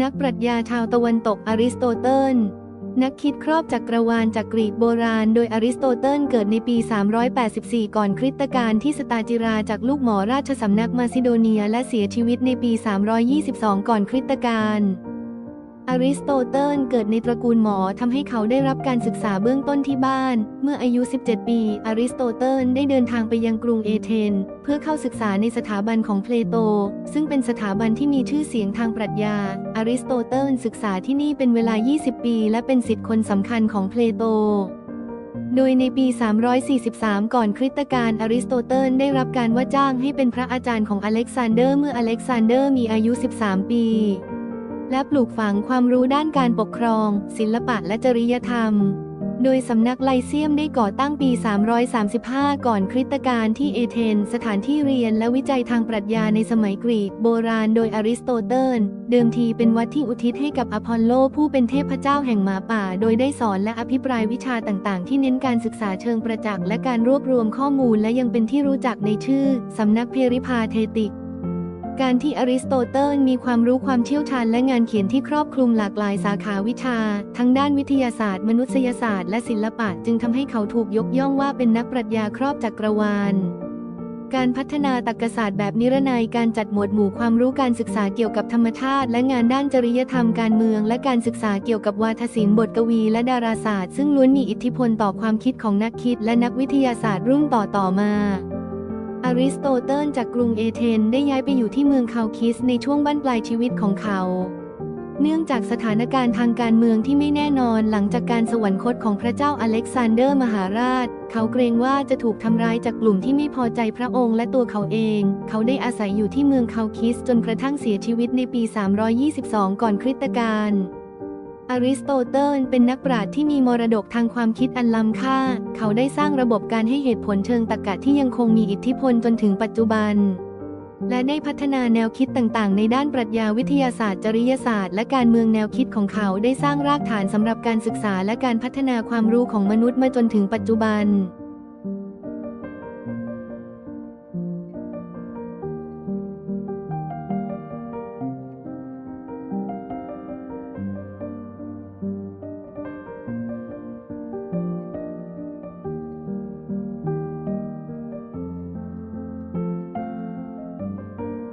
นักปรัชญาชาวตะวันตกอริสโตเติล นักคิดครอบจักรวาลจากกรีกโบราณ โดยอริสโตเติลเกิดในปี 384 ก่อนคริสตกาลที่สตาจิราจากลูกหมอราชสำนักมาซิโดเนีย และเสียชีวิตในปี 322 ก่อนคริสตกาล อริสโตเติลเกิดในตระกูลหมอทำให้เขาได้รับการศึกษาเบื้องต้นที่บ้าน เมื่ออายุ 17 ปี อริสโตเติลได้เดินทางไปยังกรุงเอเธน เพื่อเข้าศึกษาในสถาบันของเพลโต ซึ่งเป็นสถาบันที่มีชื่อเสียงทางปรัชญา อริสโตเติลศึกษาที่นี่เป็นเวลา 20 ปี และเป็นศิษย์คนสำคัญของเพลโตโดยในปี 343 ก่อนคริสตกาลอริสโตเติลได้รับการว่าจ้างให้เป็นพระอาจารย์ของอเล็กซานเดอร์เมื่ออเล็กซานเดอร์มีอายุ 13 ปี และปลูกฝังความรู้ด้านการปกครอง ศิลปะและจริยธรรม โดยสำนักไลเซียมได้ก่อตั้งปี 335 ก่อนคริสตกาลที่เอเธนสถานที่เรียนและวิจัยทางปรัชญาในสมัยกรีกโบราณโดยอริสโตเติล เดิมทีเป็นวัดที่อุทิศให้กับอพอลโลผู้เป็นเทพเจ้าแห่งหมาป่า โดยได้สอนและอภิปรายวิชาต่างๆ ที่เน้นการศึกษาเชิงประจักษ์และการรวบรวมข้อมูลและยังเป็นที่รู้จักในชื่อสำนักเพริพาเทติก การที่อริสโตเติลมีความรู้ความเชี่ยวชาญและงานเขียนที่ครอบคลุมหลากหลายสาขาวิชา ทั้งด้านวิทยาศาสตร์ มนุษยศาสตร์และศิลปะจึงทำให้เขาถูกยกย่องว่าเป็นนักปรัชญาครอบจักรวาลการพัฒนาตรรกศาสตร์แบบนิรนัยการจัดหมวดหมู่ความรู้การศึกษาเกี่ยวกับธรรมชาติ และงานด้านจริยธรรมการเมือง และการศึกษาเกี่ยวกับวาทศิลป์บทกวีและดาราศาสตร์ ซึ่งล้วนมีอิทธิพลต่อความคิดของนักคิดและนักวิทยาศาสตร์รุ่นต่อต่อมา อริสโตเติลจากกรุงเอเธนได้ย้ายไปอยู่ที่เมืองคาลคิสในช่วงบั้นปลายชีวิตของเขา เนื่องจากสถานการณ์ทางการเมืองที่ไม่แน่นอนหลังจากการสวรรคตของพระเจ้าอเล็กซานเดอร์มหาราช เขาเกรงว่าจะถูกทำร้ายจากกลุ่มที่ไม่พอใจพระองค์และตัวเขาเอง เขาได้อาศัยอยู่ที่เมืองคาลคิสจนกระทั่งเสียชีวิตในปี 322 ก่อนคริสตกาล อริสโตเติลเป็นนักปราชญ์ที่มีมรดกทางความคิดอันล้ำค่า เขาได้สร้างระบบการให้เหตุผลเชิงตรรกะที่ยังคงมีอิทธิพลจนถึงปัจจุบัน และได้พัฒนาแนวคิดต่างๆ ในด้านปรัชญาวิทยาศาสตร์ จริยศาสตร์ และการเมืองแนวคิดของเขาได้สร้างรากฐานสำหรับการศึกษาและการพัฒนาความรู้ของมนุษย์มาจนถึงปัจจุบัน